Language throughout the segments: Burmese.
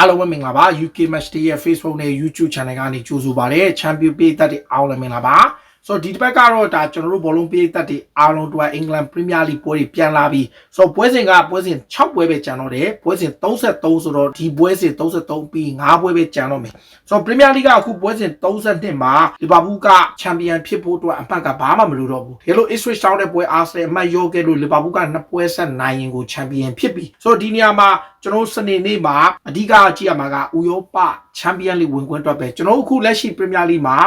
အားလုံးပဲမင်္ဂလာပါ UK Match Day ရဲ့ Facebook နဲ့ YouTube Channel ကနေကြိုဆိုပါရစေ Champion ပေးသက်တွေအားလုံးမင်္ဂလာပါ ဆိုတော့ဒီတစ်ပတ်ကတော့ဒါကျွန်တော်တို့ဘောလုံးပေးသက်တွေအားလုံးတို့အင်္ဂလန် Premier League ပွဲတွေပြန်လာပြီဆိုတော့ပွဲစဉ်ကပွဲစဉ်6ပွဲပဲကျန်တော့တယ်ပွဲစဉ်33ဆိုတော့ဒီပွဲစဉ်33ပြီး5ပွဲပဲကျန်တော့မယ်ဆိုတော့ Premier League ကအခုပွဲစဉ်32မှာလီဗာပူးကချန်ပီယံဖြစ်ဖို့အတွက်အမှတ်ကဘာမှမလိုတော့ဘူးဒီလို Ipswich Town တဲ့ပွဲ Arsenal အမှတ်ရောခဲ့လို့လီဗာပူးကနှစ်ပွဲဆက်နိုင်ရင်ကိုချန်ပီယံဖြစ်ပြီဆိုတော့ဒီနေရာမှာကျွန်တော်စနေနေ့မှာအဓိကကြည့်ရမှာကဥရောပချန်ပီယံလိဝင်ခွင့်အတွက်ပဲကျွန်တော်အခုလက်ရှိ Premier League မှာ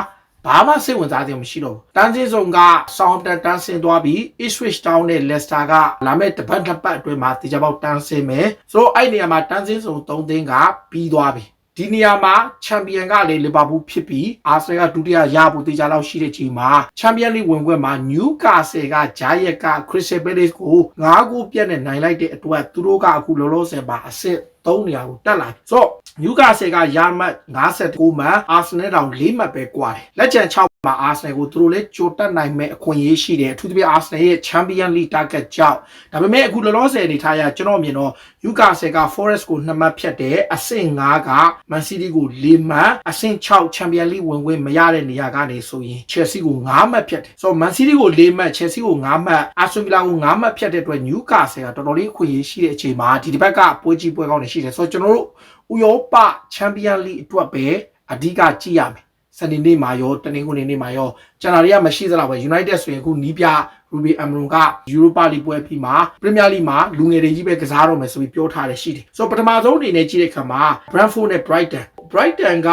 ဘာမှစိတ်ဝင်စားစရာမရှိတော့ဘူး။တန်းစင်းစုံက Southampton တန်းစင်းသွားပြီး Ipswich Town နဲ့ Leicester ကလာမဲ့တပတ်တစ်ပတ်အတွင်းမှာတေချာပေါက်တန်းစင်းမယ်။ဆိုတော့အဲ့နေရာမှာတန်းစင်းစုံ3သင်းကပြီးသွားပြီ။ ဒီနေရာမှာချန်ပီယံကလေလီဗာပူးဖြစ်ပြီးအာဆင်ကဒုတိယရဖို့တေချာလောက်ရှိတဲ့ချိန်မှာချန်ပီယံလိဝင်ခွင့်မှာနျူကာဆယ်ကဂျာယက်ကခရစ်စတယ်ပဲလစ်ကို9ဂိုးပြတ်နဲ့နိုင်လိုက်တဲ့အတွက်သူတို့ကအခုလောလောဆယ်မှာအဆင့်3နေရာကိုတက်လာပြီဆိုတော့နျူကာဆယ်ကရမှတ်59မှတ်အာဆင်နယ်တောင်4မှတ်ပဲကွာတယ်လက်ကျန်6 မှာအာဆင်နယ်ကိုသူတို့လည်းကြိုတက်နိုင်မဲ့အခွင့်အရေးရှိတယ်အထူးသဖြင့်အာဆင်နယ်ရဲ့ချန်ပီယံလိတာဂက်ကြောင့်ဒါပေမဲ့အခုလောလောဆယ်အနေထားရကျွန်တော်မြင်တော့နျူကာဆယ်က Forest ကို2မှတ်ဖြတ်တယ်အဆင့်5က Man City ကို4မှတ်အဆင့်6ချန်ပီယံလိဝင်ခွင့်မရတဲ့နေရာကနေဆိုရင် Chelsea ကို5မှတ်ဖြတ်တယ်ဆိုတော့ Man City ကို4မှတ် Chelsea ကို5မှတ် Aston Villa ကို5မှတ်ဖြတ်တဲ့အတွက် Newcastle ကတော်တော်လေးအခွင့်အရေးရှိတဲ့အချိန်မှာဒီတစ်ပတ်ကပွဲကြီးပွဲကောင်းတွေရှိတယ်ဆိုတော့ကျွန်တော်တို့ဥရောပချန်ပီယံလိအတွက်ပဲအဓိကကြည့်ရမယ် စနေနေ့မှာရောတနင်္ဂနွေနေ့မှာရောကျန်တာတွေကမရှိသလောက်ပဲ United ဆိုရင်အခုနီးပြ Ruby Amron က Europa League ပွဲပြီးမှာ Premier League မှာလူငယ်တွေကြီးပဲကစားတော့မယ်ဆိုပြီးပြောထားတယ်ရှိတယ်ဆိုတော့ပထမဆုံးအနေနဲ့ကြည့်တဲ့အခါမှာ Brentford နဲ့ Brighton Brighton က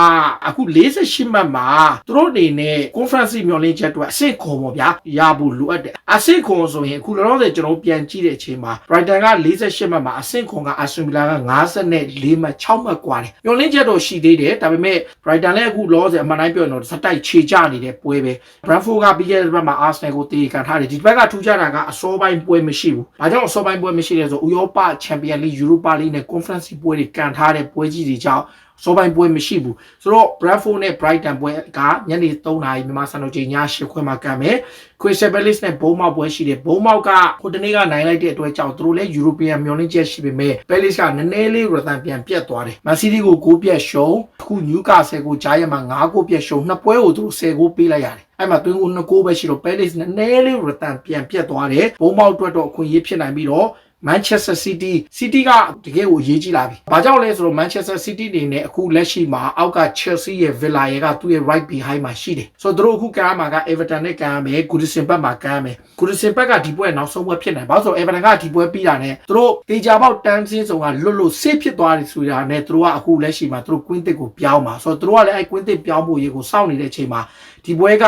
အခု48မှတ်မှာသူတို့အနေနဲ့ conference မျှော်လင့်ချက်အတွက်အဆင့်ခွန်ပေါ့ဗျာရဖို့လိုအပ်တယ်အဆင့်ခွန်ဆိုရင်အခုလောလောဆယ်ကျွန်တော်ပြန်ကြည့်တဲ့အချိန်မှာ Brighton က48မှတ်မှာအဆင့်ခွန်က Aston Villa က54မှတ်6မှတ်กว่าတယ်မျှော်လင့်ချက်တော့ရှိသေးတယ်ဒါပေမဲ့ Brighton လည်းအခုလောလောဆယ်အမှန်တိုင်းပြောရင်တော့စတိုက်ခြေကျနေတဲ့ပွဲပဲ Brentford ကပြီးခဲ့တဲ့ဘက်မှာ Arsenal ကိုတေကန်ထားတယ်ဒီဘက်ကထူးခြားတာကအစောပိုင်းပွဲမရှိဘူးဘာကြောင့်အစောပိုင်းပွဲမရှိလဲဆိုဥရောပ Champions League Europa League နဲ့ Conference ပွဲတွေကန်ထားတဲ့ပွဲကြီးတွေကြောင့် စောပိုင်းပွဲမရှိဘူးဆိုတော့ Bradford နဲ့ Brighton ပွဲကညနေ3နာရီမြန်မာစံတော်ချိန်ည8ခွဲမှာကမ်းမယ် Crystal Palace နဲ့ Bournemouth ပွဲရှိတယ်။ Bournemouth ကဟိုတနေ့ကနိုင်လိုက်တဲ့အတွက်ကြောင့်သူတို့လည်း European မျှော်လင့်ချက်ရှိပေမဲ့ Palace ကနည်းနည်းလေးရတန်ပြန်ပြတ်သွားတယ်။ Man City ကို9ပြတ်ရှုံးအခု Newcastle ကိုကြားရမှာ9ကိုပြတ်ရှုံးနှစ်ပွဲကိုသူတို့10ကိုပေးလိုက်ရတယ်။အဲ့မှာတွင်းကို2ကိုပဲရှိတော့ Palace နည်းနည်းလေးရတန်ပြန်ပြတ်သွားတယ်။ Bournemouth အတွက်တော့အခွင့်အရေးဖြစ်နိုင်ပြီးတော့ Manchester City City ကတကယ်ကိုအရေးကြီးလာပြီ။ဘာကြောင့်လဲဆိုတော့ Manchester City နေနဲ့အခုလက်ရှိမှာအောက်က Chelsea ရဲ့ Villa ရဲ့ကသူ့ရဲ့ right behind မှာရှိတယ်။ဆိုတော့သူတို့အခုကမ်းမှာက Everton နဲ့ကမ်းမယ် Goodison ဘက်မှာကမ်းမယ်။ Goodison ဘက်ကဒီပွဲနောက်ဆုံးပွဲဖြစ်နိုင်။ဘာလို့ဆိုတော့ Everton ကဒီပွဲပြီးတာနဲ့သူတို့တေချာပေါက်တန်းစင်းဆောင်ကလွတ်လွတ်ဆေးဖြစ်သွားတယ်ဆိုတာနဲ့သူတို့ကအခုလက်ရှိမှာသူတို့ Queen တစ်ကိုပြောင်းပါ။ဆိုတော့သူတို့ကလည်းအဲ Queen တစ်ပြောင်းဖို့ရေကိုစောင့်နေတဲ့အချိန်မှာဒီပွဲက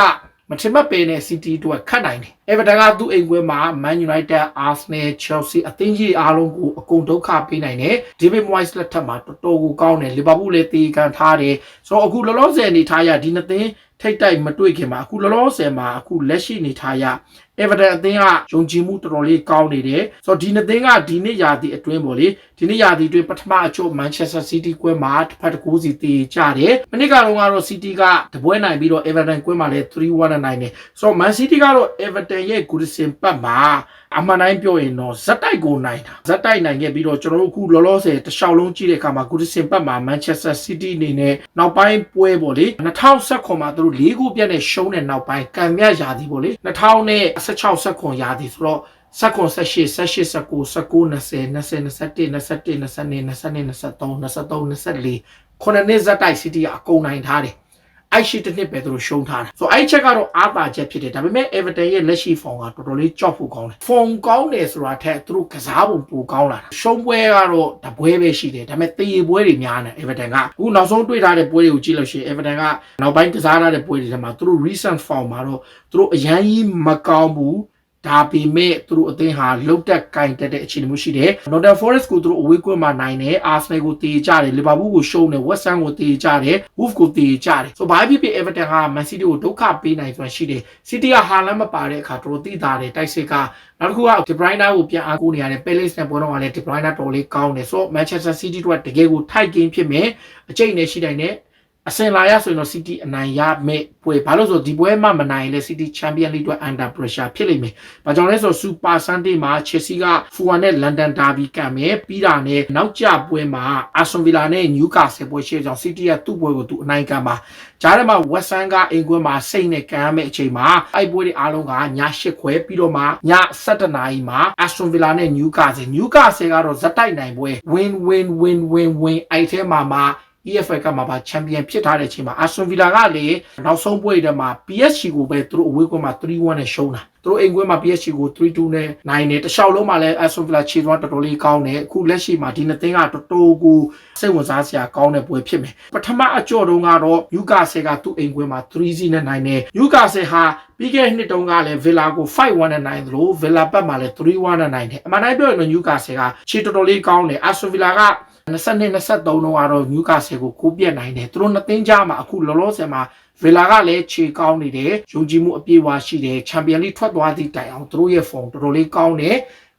မထင်မှတ်ပဲနဲ့ City တို့ခတ်နိုင်တယ်။ Everton ကသူ့အိမ်ပွဲမှာ Man United, Arsenal, Chelsea အသင်းကြီးအားလုံးကိုအကုန်ဒုက္ခပေးနိုင်တယ်။ David Moyes လက်ထက်မှာတော်တော်ကိုကောင်းတယ်။ Liverpool လည်းတေကန်ထားတယ်။ဆိုတော့အခုလောလောဆယ်အနေထားရဒီနှစ်သင်းထိတ်တိုက်မတွေ့ခင်မှာအခုလောလောဆယ်မှာအခုလက်ရှိအနေထားရ Everton အသင်းကယုံကြည်မှုတော်တော်လေးကောင်းနေတယ်။ဆိုတော့ဒီနှစ်သင်းကဒီနှစ်ရာသီအတွင်းပေါ့လေဒီနှစ်ရာသီအတွင်းပထမအချို့ Manchester City ကွဲမှာတစ်ဖက်တစ်ကူစီတည်ကြတယ်။မနစ်ကတော့ကတော့ City ကတပွဲနိုင်ပြီးတော့ Everton ကွဲမှာလည်း3-1နိုင်တယ်။ဆိုတော့ Man City ကတော့ Everton ရဲ့ Goodison ပတ်မှာ အမှန်တိုင်းပြောရင်တော့ဇက်တိုက်ကိုနိုင်တာဇက်တိုက်နိုင်ခဲ့ပြီးတော့ကျွန်တော်တို့အခုလောလောဆယ်တစ်လျှောက်လုံးကြည့်တဲ့အခါမှာ Goodison ပတ်မှာ Manchester City အနေနဲ့နောက်ပိုင်းပွဲပေါ့လေ2019မှာသူတို့၄ခုပြတ်နဲ့ရှုံးတဲ့နောက်ပိုင်းကံမြတ်ရာသီပေါ့လေ2016 19ရာသီဆိုတော့ဆက်ခွန်ဆက်ရှိဆက်ရှိဆက်ကိုဆက်ကို20 20 21 21 22 22 23 23 24ခုနှစ်နှစ်ဇက်တိုက် City ကအကုန်နိုင်ထားတယ် အဲ့ရှိတစ်နှစ်ပဲသူတို့ရှုံးထားတယ်ဆိုတော့အဲ့ချက်ကတော့အားသာချက်ဖြစ်တယ်ဒါပေမဲ့ Everton ရဲ့လက်ရှိဖောင်ကတော်တော်လေးကြောက်ဖို့ကောင်းတယ်ဖောင်ကောင်းတယ်ဆိုတာထက်သူတို့ကစားပုံပိုကောင်းလာတာရှုံးပွဲကတော့တပွဲပဲရှိတယ်ဒါပေမဲ့တရေပွဲတွေများနေ Everton ကအခုနောက်ဆုံးတွေ့ထားတဲ့ပွဲတွေကိုကြည့်လို့ရှိရင် Everton ကနောက်ပိုင်းကစားထားတဲ့ပွဲတွေထဲမှာသူတို့ recent form မှာတော့သူတို့အရန်ကြီးမကောင်းဘူး ဒါပေမဲ့သူတို့အသင်းဟာလုတ်တက်ကင်တက်တဲ့အခြေအနေမျိုးရှိတယ်။ Nottingham Forest ကိုသူတို့အဝေးကွင်းမှာနိုင်တယ်။ Arsenal ကိုတေကြတယ်။ Liverpool ကိုရှုံးတယ်။ West Ham ကိုတေကြတယ်။ Wolves ကိုတေကြတယ်။ဆိုဘာဖြစ်ဖြစ် Everton ဟာ Man City ကိုဒုက္ခပေးနိုင်ဆိုတာရှိတယ်။ City ကဟာလန်မပါတဲ့အခါတော်တော်သိတာတယ်တိုက်စစ်ကနောက်တစ်ခုက De Bruyne ကိုပြန်အားကိုးနေရတယ် Palace နဲ့ပွဲတော့ကလည်း De Bruyne တော်လေးကောင်းတယ်ဆိုတော့ Manchester City တို့ကတကယ်ကိုထိုက်ကိန်းဖြစ်မယ်အကျိတ်နဲ့ရှိနိုင်တယ် အစင်လာရဆိုရင်တော့ City အနိုင်ရမယ့်ပွဲဘာလို့လဲဆိုတော့ဒီပွဲမှာမနိုင်ရင်လည်း City Champion League အတွက် under pressure ဖြစ်လိမ့်မယ်။ဘာကြောင့်လဲဆိုတော့ Super Sunday မှာ Chelsea က Fulham နဲ့ London Derby ကံမယ်ပြီးတာနဲ့နောက်ကျပွဲမှာ Aston Villa နဲ့ Newcastle ပွဲရှိတဲ့ကြောင့် City ကသူ့ပွဲကိုသူအနိုင်ကံပါ။ကြားထဲမှာ West Ham ကအင်ကွင်းမှာစိတ်နဲ့ကံရမယ့်အချိန်မှာအဲ့ပွဲတွေအားလုံးကည8ခွဲပြီးတော့မှည7နာရီမှာ Aston Villa နဲ့ Newcastle Newcastle ကတော့ဇက်တိုက်နိုင်ပွဲ win win win win win အဲ့ထဲမှာမှာ EFL ကမှာပါချန်ပီယံဖြစ်ထားတဲ့အချိန်မှာ Aston Villa ကလေနောက်ဆုံးပွဲတွေမှာ PSG ကိုပဲသူတို့အဝေးကွင်းမှာ3-1နဲ့ရှုံးတာသူတို့အိမ်ကွင်းမှာ PSG ကို3-2နဲ့နိုင်နေတခြားလုံးမှာလည်း Aston Villa ခြေသွမ်းတော်တော်လေးကောင်းတယ်အခုလက်ရှိမှာဒီနှစ်သင်းကတော်တော်ကိုစိတ်ဝင်စားစရာကောင်းတဲ့ပွဲဖြစ်မယ်ပထမအကြော့တုန်းကတော့ Newcastle ကသူ့အိမ်ကွင်းမှာ3-0နဲ့နိုင်တယ် Newcastle ဟာပြီးခဲ့တဲ့နှစ်တုန်းကလည်း Villa ကို5-1နဲ့နိုင်တယ်လို့ Villa ဘက်မှာလည်း3-1နဲ့နိုင်တယ်အမှန်တိုင်းပြောရင်တော့ Newcastle ကခြေတော်တော်လေးကောင်းတယ် Aston Villa က 22 23တုန်းကတော့ Newcastle ကိုကိုပြက်နိုင်တယ်သူတို့နှစ်သင်းကြားမှာအခုလောလောဆယ်မှာဗီလာကလည်းခြေကောင်းနေတယ်ယုံကြည်မှုအပြည့်အဝရှိတယ်ချန်ပီယံလိထွက်သွားသည့်တိုင်အောင်သူတို့ရဲ့ form တော်တော်လေးကောင်းတယ်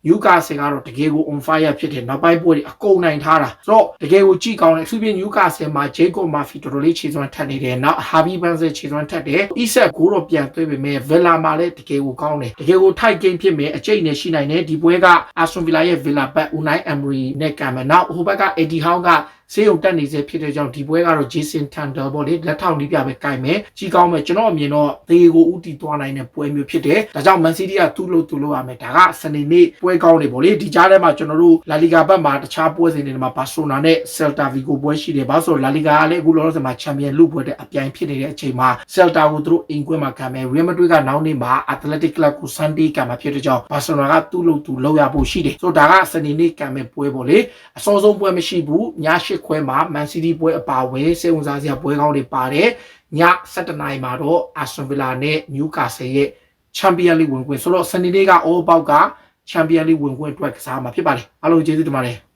ယူကာဆယ်ကတော့တကယ်ကို on fire ဖြစ်တယ်နောက်ပိုင်းပွဲတွေအကုန်နိုင်ထားတာဆိုတော့တကယ်ကိုကြည့်ကောင်းတယ်သူပြင်ယူကာဆယ်မှာဂျေကောမာဖီတော်တော်လေးခြေစွမ်းထက်နေတယ်နောက်ဟာဘီဘန်ဆယ်ခြေစွမ်းထက်တယ်အီဆက်ကိုတော့ပြန်သွေးပေမဲ့ဗီလာမှာလည်းတကယ်ကိုကောင်းတယ်တကယ်ကိုထိုက်ကိန်းဖြစ်မယ်အကျိတ်နဲ့ရှိနိုင်တယ်ဒီပွဲကအာဆွန်ဗီလာရဲ့ဗီလာဘက်ဦးနိုင်အမ်ရီနဲ့ကံမယ်နောက်ဟိုဘက်ကအေဒီဟောင်းက ဆေးရုံတက်နေစေဖြစ်တဲ့ကြောင့်ဒီပွဲကတော့ Jason Thunder ပေါ့လေလက်ထောက်နီးပြပဲကြိုက်မယ်ကြီးကောင်းမယ်ကျွန်တော်အမြင်တော့သေကိုဥတီသွားနိုင်တဲ့ပွဲမျိုးဖြစ်တယ်ဒါကြောင့် Man City ကသူ့လို့သူ့လို့ရမယ်ဒါကစနေနေ့ပွဲကောင်းနေပေါ့လေဒီကြားထဲမှာကျွန်တော်တို့ La Liga ဘက်မှာတခြားပွဲစဉ်တွေမှာ Barcelona နဲ့ Celta Vigo ပွဲရှိတယ်ဘာလို့ဆိုတော့ La Liga ကလည်းအခုလောလောဆယ်မှာ Champion League ပွဲတဲ့အပြိုင်ဖြစ်နေတဲ့အချိန်မှာ Celta ကိုသူတို့အိမ်ကွင်းမှာခံမယ် Real Madrid ကနောက်နေ့မှာ Athletic Club ကို Sunday ကမှာဖြစ်တဲ့ကြောင့် Barcelona ကသူ့လို့သူလောက်ရဖို့ရှိတယ်ဆိုတော့ဒါကစနေနေ့ကံမဲ့ပွဲပေါ့လေအစောဆုံးပွဲမရှိဘူးည၈ခွဲမှာ Man City ပွဲအပါအဝင်စိတ်ဝင်စားစရာပွဲကောင်းတွေပါတယ်ည7:00နာရီမှာတော့ Aston Villa နဲ့ Newcastle ရဲ့ Champion League ဝင်ခွင့်ဆိုတော့စနေနေ့က All About က Champion League ဝင်ခွင့်အတွက်ကစားမှာဖြစ်ပါတယ်အားလုံးကျေးဇူးတင်ပါတယ်